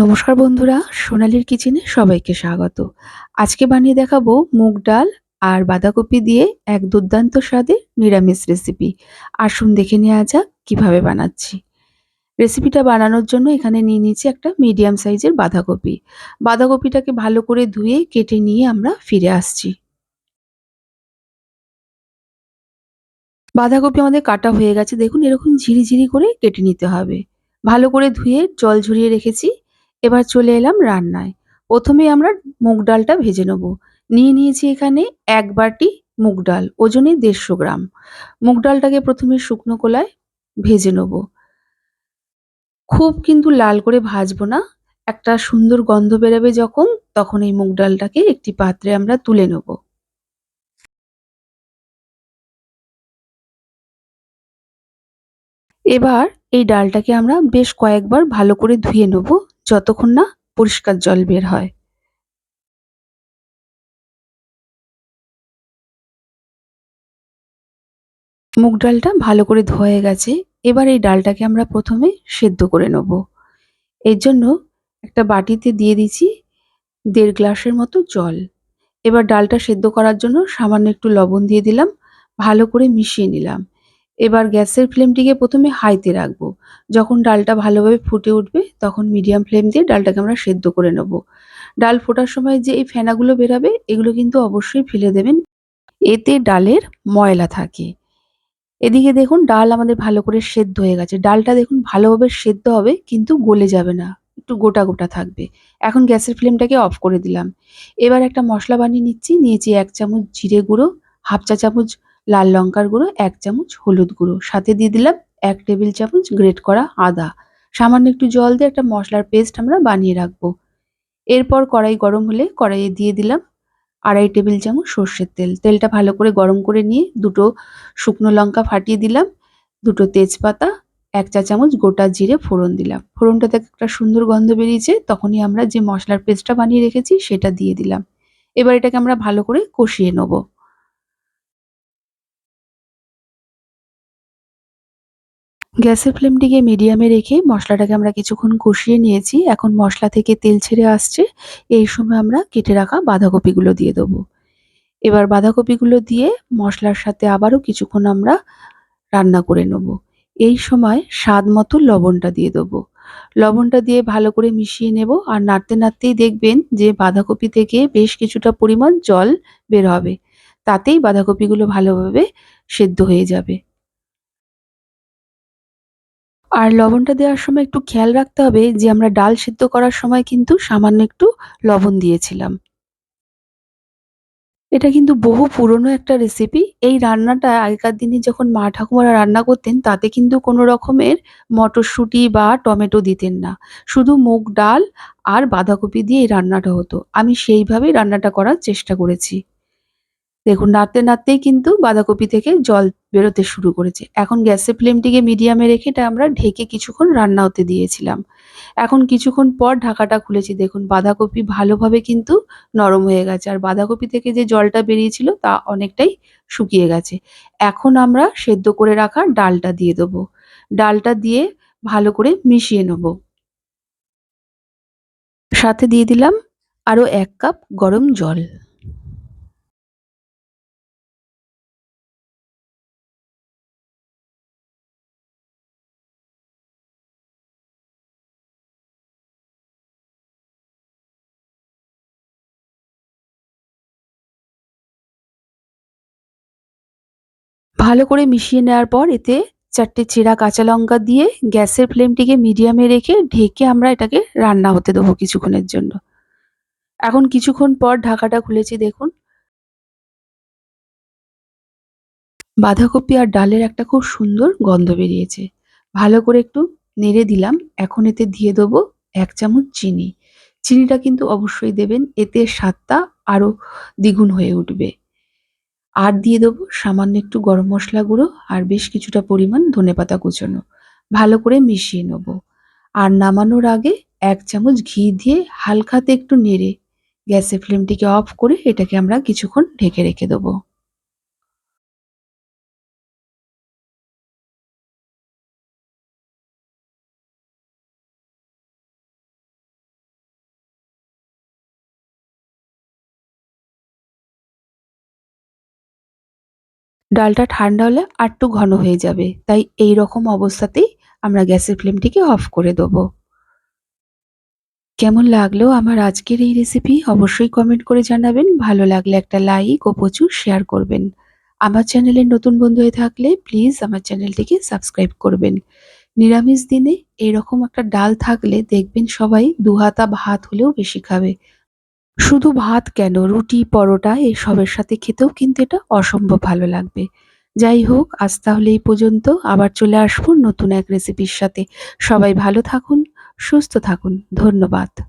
নমস্কার বন্ধুরা, সোনালির কিচেনে সবাইকে স্বাগত। আজকে বানিয়ে দেখাবো মুগ ডাল আর বাঁধাকপি দিয়ে এক দুর্দান্ত স্বাদের নিরামিষ রেসিপি। আসুন দেখে নেওয়া যাক কীভাবে বানাচ্ছি। রেসিপিটা বানানোর জন্য এখানে নিয়ে নিয়েছি একটা মিডিয়াম সাইজের বাঁধাকপি। বাঁধাকপিটাকে ভালো করে ধুয়ে কেটে নিয়ে আমরা ফিরে আসছি। বাঁধাকপি আমাদের কাটা হয়ে গেছে। দেখুন, এরকম ঝিরিঝিরি করে কেটে নিতে হবে। ভালো করে ধুয়ে জল ঝরিয়ে রেখেছি। এবার চলে এলাম রান্নায়। প্রথমে আমরা মুগ ডালটা ভেজে নেব। নিয়ে নিয়েছি এখানে এক বাটি মুগ ডাল, ওজনে দেড়শো গ্রাম। মুগ ডালটাকে প্রথমে শুকনো কোলায় ভেজে নেব। খুব কিন্তু লাল করে ভাজবো না। একটা সুন্দর গন্ধ বেরোবে যখন, তখন এই মুগ ডালটাকে একটি পাত্রে আমরা তুলে নেব। এবার এই ডালটাকে আমরা বেশ কয়েকবার ভালো করে ধুয়ে নেব। যতক্ষণ না পরিষ্কার জল বের হয়। মুগ ডালটা ভালো করে ধোয়া গেছে। এবার এই ডালটাকে আমরা প্রথমে সেদ্ধ করে নেব। এর জন্য একটা বাটিতে দিয়ে দিচ্ছি দেড় গ্লাসের মতো জল। এবার ডালটা সেদ্ধ করার জন্য সামান্য একটু লবণ দিয়ে দিলাম। ভালো করে মিশিয়ে নিলাম। এবার গ্যাসের ফ্লেমটিকে প্রথমে হাইতে রাখব। যখন ডালটা ভালোভাবে ফুটে উঠবে, তখন মিডিয়াম ফ্লেম দিয়ে ডালটাকে আমরা সেদ্ধ করে নেব। ডাল ফোটার সময় যে এই ফেনাগুলো বেরাবে, এগুলো কিন্তু অবশ্যই ফেলে দেবেন। এতে ডালের ময়লা থাকে। এদিকে দেখুন, ডাল আমাদের ভালো করে সেদ্ধ হয়ে গেছে। ডালটা দেখুন, ভালোভাবে সেদ্ধ হবে, কিন্তু গলে যাবে না। একটু গোটা গোটা থাকবে। এখন গ্যাসের ফ্লেমটাকে অফ করে দিলাম। এবার একটা মশলা বানিয়ে নিচ্ছি। নিয়েছি এক চামচ জিরে গুঁড়ো, হাফ চা চামচ লাল লঙ্কার গুঁড়ো, এক চামচ হলুদ গুঁড়ো। সাথে দিয়ে দিলাম এক টেবিল চামচ গ্রেট করা আদা। সামান্য একটু জল দিয়ে একটা মশলার পেস্ট আমরা বানিয়ে রাখব। এরপর কড়াই গরম হলে কড়াইয়ে দিয়ে দিলাম আড়াই টেবিল চামচ সর্ষের তেল। তেলটা ভালো করে গরম করে নিয়ে দুটো শুকনো লঙ্কা ফাটিয়ে দিলাম, দুটো তেজপাতা, এক চা চামচ গোটা জিরে ফোড়ন দিলাম। ফোড়নটা থেকে একটা সুন্দর গন্ধ বেরিয়েছে, তখনই আমরা যে মশলার পেস্টটা বানিয়ে রেখেছি সেটা দিয়ে দিলাম। এবার এটাকে আমরা ভালো করে কষিয়ে নেব। গ্যাসের ফ্লেমটিকে মিডিয়ামে রেখে মশলাটাকে আমরা কিছুক্ষণ কষিয়ে নিয়েছি। এখন মশলা থেকে তেল ছেড়ে আসছে। এই সময় আমরা কেটে রাখা বাঁধাকপিগুলো দিয়ে দেবো। এবার বাঁধাকপিগুলো দিয়ে মশলার সাথে আবারও কিছুক্ষণ আমরা রান্না করে নেব। এই সময় স্বাদ মতো লবণটা দিয়ে দেবো। লবণটা দিয়ে ভালো করে মিশিয়ে নেব আর নাড়তে নাড়তেই দেখবেন যে বাঁধাকপি থেকে বেশ কিছুটা পরিমাণ জল বের হবে। তাতেই বাঁধাকপিগুলো ভালোভাবে সেদ্ধ হয়ে যাবে। আর লবণটা দেওয়ার সময় একটু খেয়াল রাখতে হবে যে আমরা ডাল সিদ্ধ করার সময় কিন্তু সামান্য একটু লবণ দিয়েছিলাম। এটা কিন্তু বহু পুরনো একটা রেসিপি এই রান্নাটা আগেকার দিনে যখন মা ঠাকুমারা রান্না করতেন, তাতে কিন্তু কোনো রকমের মটরশুঁটি বা টমেটো দিতেন না। শুধু মুগ ডাল আর বাঁধাকপি দিয়ে এই রান্নাটা হতো। আমি সেইভাবেই রান্নাটা করার চেষ্টা করেছি। দেখুন, নাড়তে, নাড়তেই কিন্তু বাঁধাকপি থেকে জল বেরোতে শুরু করেছে। এখন গ্যাসের ফ্লেমটিকে মিডিয়ামে রেখে এটা আমরা ঢেকে কিছুক্ষণ রান্না হতে দিয়েছিলাম। এখন কিছুক্ষণ পর ঢাকাটা খুলেছি। দেখুন, বাঁধাকপি ভালোভাবে কিন্তু নরম হয়ে গেছে। আর বাঁধাকপি থেকে যে জলটা বেরিয়েছিল তা অনেকটাই শুকিয়ে গেছে। এখন আমরা সেদ্ধ করে রাখা ডালটা দিয়ে দেবো। ডালটা দিয়ে ভালো করে মিশিয়ে নেব। সাথে দিয়ে দিলাম আরও এক কাপ গরম জল। ভালো করে মিশিয়ে নেওয়ার পর এতে চারটে চেরা কাঁচা লঙ্কা দিয়ে গ্যাসের ফ্লেমটিকে মিডিয়ামে রেখে ঢেকে আমরা এটাকে রান্না হতে দেবো কিছুক্ষণের জন্য। এখন কিছুক্ষণ পর ঢাকাটা খুলেছি, দেখুন। বাঁধাকপি আর ডালের একটা খুব সুন্দর গন্ধ বেরিয়েছে। ভালো করে একটু নেড়ে দিলাম। এখন এতে দিয়ে দেবো এক চামচ চিনি। চিনিটা কিন্তু অবশ্যই দেবেন, এতে স্বাদটা আরও দ্বিগুণ হয়ে উঠবে। আর দিয়ে দেবো সামান্য একটু গরম মশলা গুঁড়ো আর বেশ কিছুটা পরিমাণ ধনে পাতা কুচোনো। ভালো করে মিশিয়ে নেব। আর নামানোর আগে এক চামচ ঘি দিয়ে হালকাতে একটু নেড়ে গ্যাসের ফ্লেমটিকে অফ করে এটাকে আমরা কিছুক্ষণ ঢেকে রেখে দেবো। ডালটা ঠান্ডা হলে আরটু ঘন হয়ে যাবে। তাই এই রকম অবস্থাতেই আমরা গ্যাসের ফ্লেমটিকে অফ করে দেবো। কেমন লাগল আমার আজকের এই রেসিপি অবশ্যই কমেন্ট করে জানাবেন। ভালো লাগলে একটা লাইক ও প্রচুর শেয়ার করবেন। আমার চ্যানেলের নতুন বন্ধু হয়ে থাকলে প্লিজ আমার চ্যানেলটিকে সাবস্ক্রাইব করবেন। নিরামিষ দিনে এরকম একটা ডাল থাকলে দেখবেন সবাই দুহাতা ভাত হলেও বেশি খাবে। শুধু ভাত কেন? রুটি, পরোটা এসবের সাথে খেতেও কিন্তু এটা অসম্ভব ভালো লাগবে। যাই হোক, আজ তাহলে এই পর্যন্ত। আবার চলে আসব নতুন এক রেসিপির সাথে। সবাই ভালো থাকুন, সুস্থ থাকুন। ধন্যবাদ।